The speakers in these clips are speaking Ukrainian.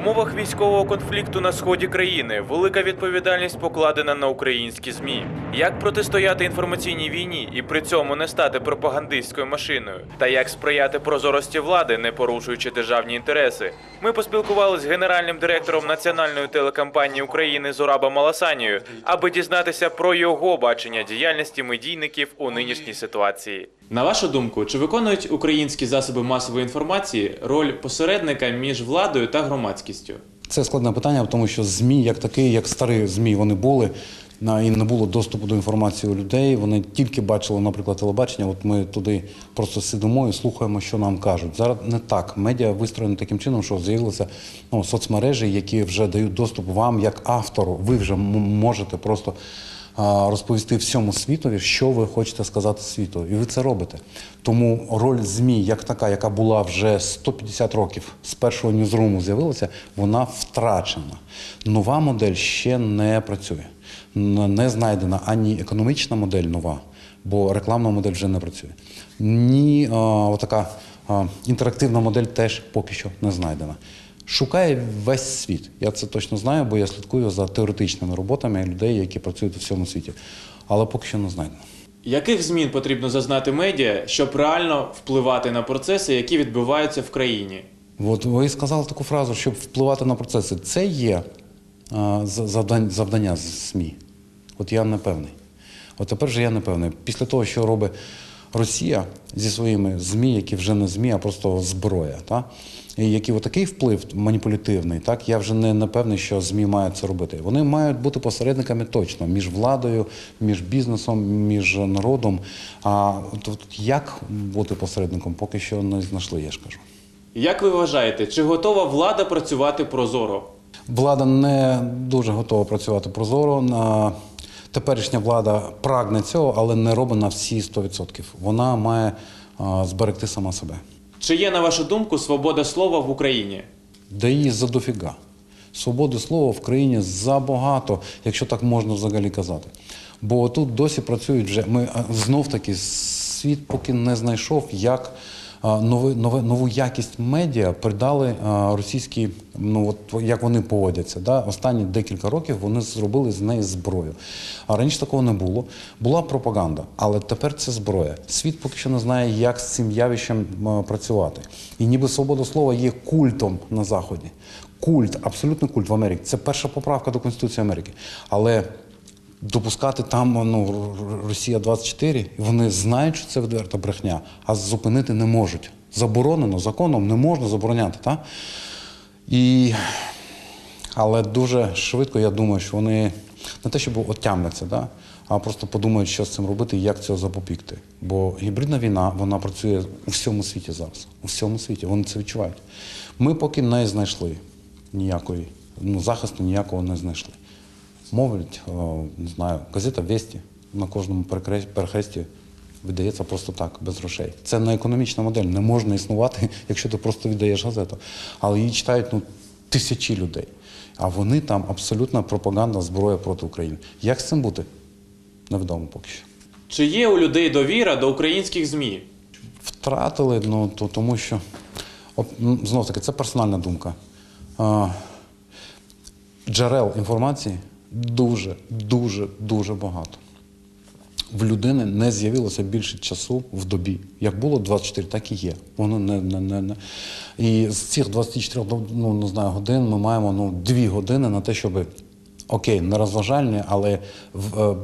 умовах військового конфлікту на сході країни велика відповідальність покладена на українські змі. Як протистояти інформаційній війні і при цьому не стати пропагандистською машиною, та як сприяти прозорості влади, не порушуючи державні інтереси, ми поспілкувалися з генеральним директором національної телекомпанії України Зурабом Маласанією, аби дізнатися про його бачення діяльності медійників у нинішній ситуації. На вашу думку, чи виконують українські засоби масової інформації роль посередника між владою та громадськістю? Це складне питання, тому що ЗМІ, як такі, як старі ЗМІ, вони були і не було доступу до інформації у людей. Вони тільки бачили, наприклад, телебачення. От ми туди просто сидимо і слухаємо, що нам кажуть. Зараз не так. Медіа вистроєні таким чином, що з'явилися ну, соцмережі, які вже дають доступ вам як автору. Ви вже можете просто розповісти всьому світові, що ви хочете сказати світу, і ви це робите. Тому роль ЗМІ, як така, яка була вже 150 років з першого ньюзруму з'явилася, вона втрачена. Нова модель ще не працює. Не знайдена ані економічна модель нова, бо рекламна модель вже не працює. Ні а, отака а, інтерактивна модель теж поки що не знайдена. Шукає весь світ. Я це точно знаю, бо я слідкую за теоретичними роботами людей, які працюють у всьому світі. Але поки що не знайдено. Яких змін потрібно зазнати медіа, щоб реально впливати на процеси, які відбуваються в країні? От ви сказали таку фразу, щоб впливати на процеси. Це є а, за- завдань- завдання з СМІ. От я не певний. От тепер же я не певний. Після того, що робить Росія зі своїми ЗМІ, які вже не ЗМІ, а просто зброя, та? і який отакий вплив маніпулятивний, так? я вже не, не певний, що ЗМІ мають це робити. Вони мають бути посередниками точно між владою, між бізнесом, між народом. А от, от як бути посередником, поки що не знайшли, я ж кажу. Як ви вважаєте, чи готова влада працювати прозоро? Влада не дуже готова працювати прозоро. На- Теперішня влада прагне цього, але не робить на всі 100%. Вона має зберегти сама себе. Чи є, на вашу думку, свобода слова в Україні? Де її задофіга. Свободи слова в країні забагато, якщо так можна взагалі казати. Бо тут досі працюють вже. Ми знов таки світ поки не знайшов, як нови, нове, нову якість медіа придали російські, ну от як вони поводяться. Да? Останні декілька років вони зробили з неї зброю. А раніше такого не було. Була пропаганда, але тепер це зброя. Світ поки що не знає, як з цим явищем працювати. І ніби свобода слова є культом на Заході. Культ, абсолютний культ в Америці. Це перша поправка до Конституції Америки. Але допускати там ну, Росія 24, і вони знають, що це відверта брехня, а зупинити не можуть. Заборонено законом не можна забороняти. Та? І... Але дуже швидко я думаю, що вони не те, щоб отямляться, да? а просто подумають, що з цим робити і як цього запобігти. Бо гібридна війна вона працює у всьому світі зараз. У всьому світі. Вони це відчувають. Ми поки не знайшли ніякої, ну, захисту ніякого не знайшли. Мовлять, не знаю, газета Весті на кожному перехресті видається просто так, без грошей. Це не економічна модель, не можна існувати, якщо ти просто віддаєш газету. Але її читають ну, тисячі людей. А вони там абсолютна пропаганда, зброя проти України. Як з цим бути? Невідомо поки що. Чи є у людей довіра до українських ЗМІ? Втратили, ну то тому що знов таки, це персональна думка. Джерел інформації дуже, дуже, дуже багато. В людини не з'явилося більше часу в добі. Як було 24, так і є. Воно не, не, не, не. І з цих 24 ну, не знаю, годин ми маємо ну, 2 години на те, щоб окей, не розважальні, але в, е,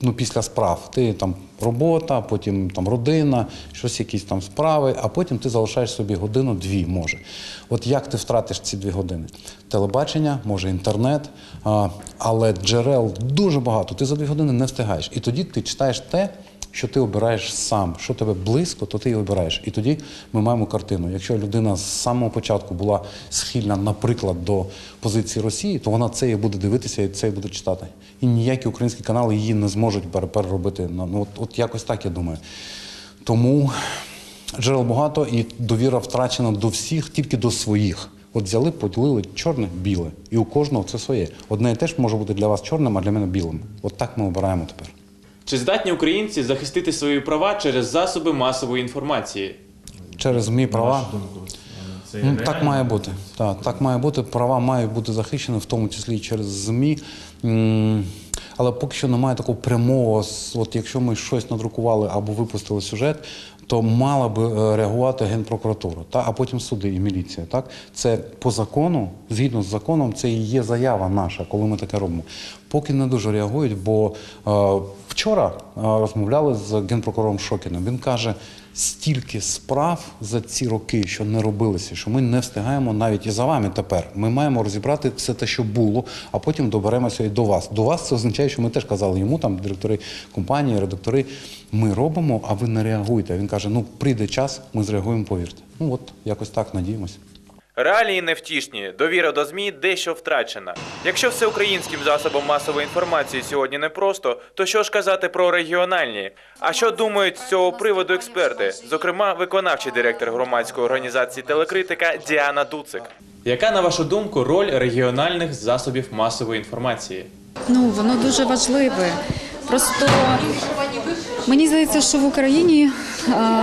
ну, після справ. Ти там робота, потім там родина, щось якісь там справи, а потім ти залишаєш собі годину-дві, може. От як ти втратиш ці дві години? Телебачення, може інтернет, але джерел дуже багато. Ти за дві години не встигаєш. І тоді ти читаєш те, що ти обираєш сам. Що тебе близько, то ти і обираєш. І тоді ми маємо картину. Якщо людина з самого початку була схильна, наприклад, до позиції Росії, то вона це і буде дивитися і це і буде читати. І ніякі українські канали її не зможуть пере- переробити. Ну, от, от якось так я думаю. Тому джерел багато і довіра втрачена до всіх, тільки до своїх. От взяли, поділили чорне, біле. І у кожного це своє. Одне і теж може бути для вас чорним, а для мене білим. От так ми обираємо тепер. Чи здатні українці захистити свої права через засоби масової інформації? Через ЗМІ права. Ну, так має бути. Так, так має бути. Права мають бути захищені, в тому числі і через ЗМІ. Але поки що немає такого прямого, от якщо ми щось надрукували або випустили сюжет, то мала би е, реагувати Генпрокуратура, та, а потім суди і міліція. Так? Це по закону, згідно з законом, це і є заява наша, коли ми таке робимо. Поки не дуже реагують, бо е, вчора е, розмовляли з генпрокурором Шокіним. Він каже, стільки справ за ці роки, що не робилися, що ми не встигаємо навіть і за вами тепер. Ми маємо розібрати все те, що було, а потім доберемося і до вас. До вас це означає, що ми теж казали йому, там директори компанії, редактори. Ми робимо, а ви не реагуєте. Він каже: ну прийде час, ми зреагуємо, повірте. Ну от якось так надіємося. Реалії невтішні, довіра до ЗМІ дещо втрачена. Якщо всеукраїнським засобам масової інформації сьогодні непросто, то що ж казати про регіональні? А що думають з цього приводу експерти? Зокрема, виконавчий директор громадської організації телекритика Діана Дуцик. Яка, на вашу думку, роль регіональних засобів масової інформації? Ну, воно дуже важливе. Просто мені здається, що в Україні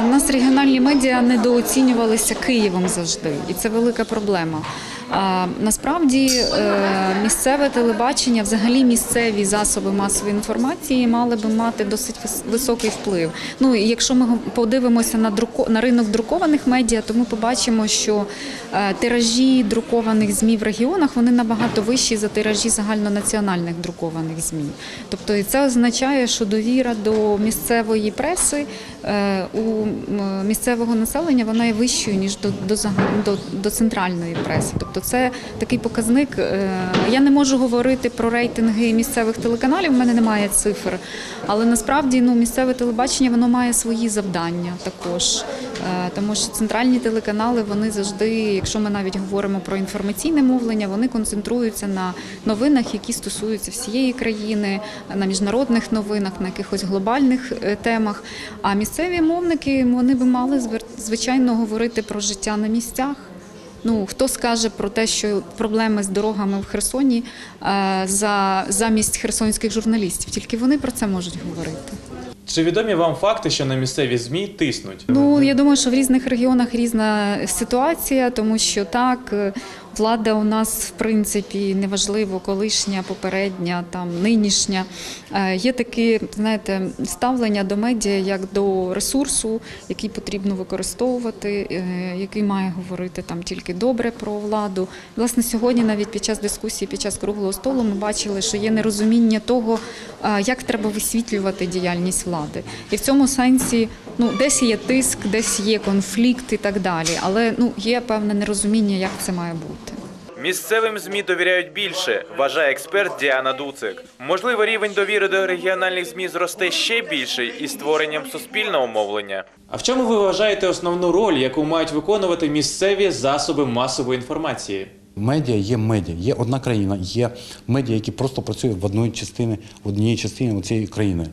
нас регіональні медіа недооцінювалися Києвом завжди, і це велика проблема. А насправді е, місцеве телебачення, взагалі місцеві засоби масової інформації мали би мати досить вис- високий вплив. Ну і якщо ми подивимося на друко на ринок друкованих медіа, то ми побачимо, що е, тиражі друкованих змі в регіонах вони набагато вищі за тиражі загальнонаціональних друкованих змі. Тобто це означає, що довіра до місцевої преси е, у місцевого населення вона є вищою ніж до, до, до, до центральної преси. Тобто це такий показник. е, Я не можу говорити про рейтинги місцевих телеканалів, в мене немає цифр, але насправді ну, місцеве телебачення воно має свої завдання також. Е, Тому що центральні телеканали вони завжди, якщо ми навіть говоримо про інформаційне мовлення, вони концентруються на новинах, які стосуються всієї країни, на міжнародних новинах, на якихось глобальних е, темах. А місцеві мовники вони би мали звичайно говорити про життя на місцях. Ну хто скаже про те, що проблеми з дорогами в Херсоні е, за замість херсонських журналістів? Тільки вони про це можуть говорити. Чи відомі вам факти, що на місцеві ЗМІ тиснуть? Ну я думаю, що в різних регіонах різна ситуація, тому що так. Влада у нас в принципі неважливо, колишня, попередня, там нинішня. Е, Є таке, знаєте, ставлення до медіа як до ресурсу, який потрібно використовувати, е, який має говорити там тільки добре про владу. Власне, сьогодні навіть під час дискусії, під час круглого столу, ми бачили, що є нерозуміння того, е, як треба висвітлювати діяльність влади. І в цьому сенсі ну десь є тиск, десь є конфлікт і так далі. Але ну є певне нерозуміння, як це має бути. Місцевим ЗМІ довіряють більше, вважає експерт Діана Дуцик. Можливо, рівень довіри до регіональних ЗМІ зросте ще більше із створенням суспільного мовлення. А в чому ви вважаєте основну роль, яку мають виконувати місцеві засоби масової інформації? Медіа є медіа, є одна країна, є медіа, які просто працюють в одній частині, в одній частині цієї країни.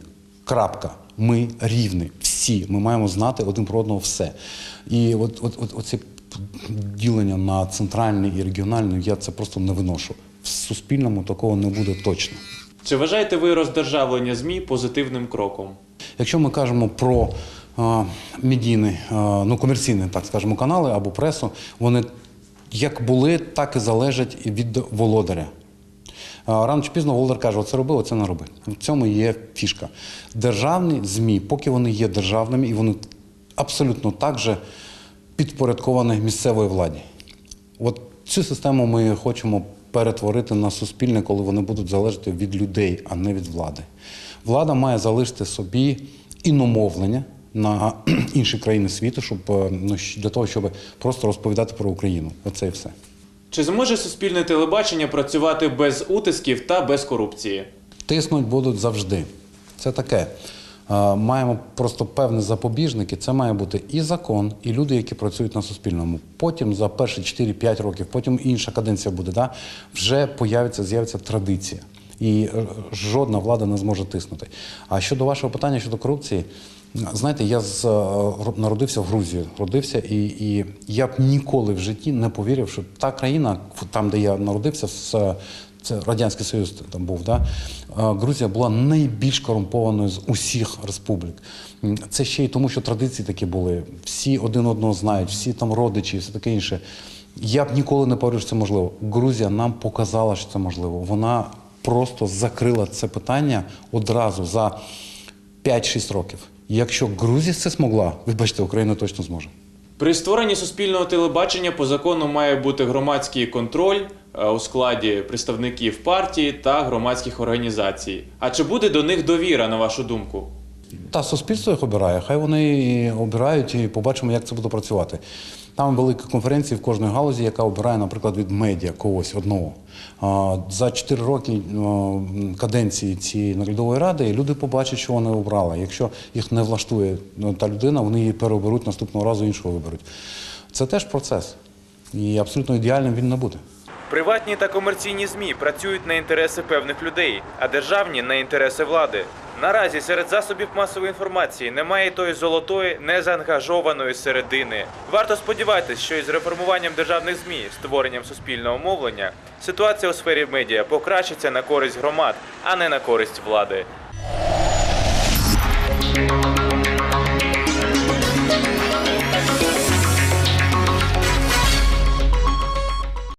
Крапка. Ми рівні, всі. Ми маємо знати один про одного все. І от, от, от оце ділення на центральний і регіональний я це просто не виношу. В суспільному такого не буде точно. Чи вважаєте ви роздержавлення ЗМІ позитивним кроком? Якщо ми кажемо про а, медійні, а, ну комерційні, так скажемо, канали або пресу, вони як були, так і залежать від володаря. Рано чи пізно володар каже, оце роби, оце не роби. В цьому є фішка. Державні ЗМІ, поки вони є державними, і вони абсолютно так же підпорядковані місцевої владі. От цю систему ми хочемо перетворити на суспільне, коли вони будуть залежати від людей, а не від влади. Влада має залишити собі іномовлення на інші країни світу, щоб е, ну, для того, щоб просто розповідати про Україну. Оце і все. Чи зможе суспільне телебачення працювати без утисків та без корупції? Тиснуть будуть завжди. Це таке. Маємо просто певні запобіжники. Це має бути і закон, і люди, які працюють на суспільному. Потім за перші 4-5 років, потім інша каденція буде, да? вже появиться, з'явиться традиція. І е, жодна влада не зможе тиснути. А щодо вашого питання щодо корупції, знаєте, я з, е, народився в Грузії, родився, і, і я б ніколи в житті не повірив, що та країна, там, де я народився, е, це Радянський Союз там був, да? Грузія була найбільш корумпованою з усіх республік. Це ще й тому, що традиції такі були. Всі один одного знають, всі там родичі і все таке інше. Я б ніколи не повірив, що це можливо. Грузія нам показала, що це можливо. Вона просто закрила це питання одразу за 5-6 років. Якщо Грузія це змогла, вибачте, Україна точно зможе. При створенні суспільного телебачення по закону має бути громадський контроль е, у складі представників партії та громадських організацій. А чи буде до них довіра, на вашу думку? Та суспільство їх обирає, хай вони і обирають і побачимо, як це буде працювати. Там великі конференції в кожної галузі, яка обирає, наприклад, від медіа когось одного. За 4 роки каденції цієї наглядової ради люди побачать, що вони обрали. Якщо їх не влаштує ну, та людина, вони її переоберуть наступного разу іншого виберуть. Це теж процес. І абсолютно ідеальним він не буде. Приватні та комерційні ЗМІ працюють на інтереси певних людей, а державні на інтереси влади. Наразі серед засобів масової інформації немає тої золотої, незаангажованої середини. Варто сподіватися, що із реформуванням державних ЗМІ, створенням суспільного мовлення, ситуація у сфері медіа покращиться на користь громад, а не на користь влади.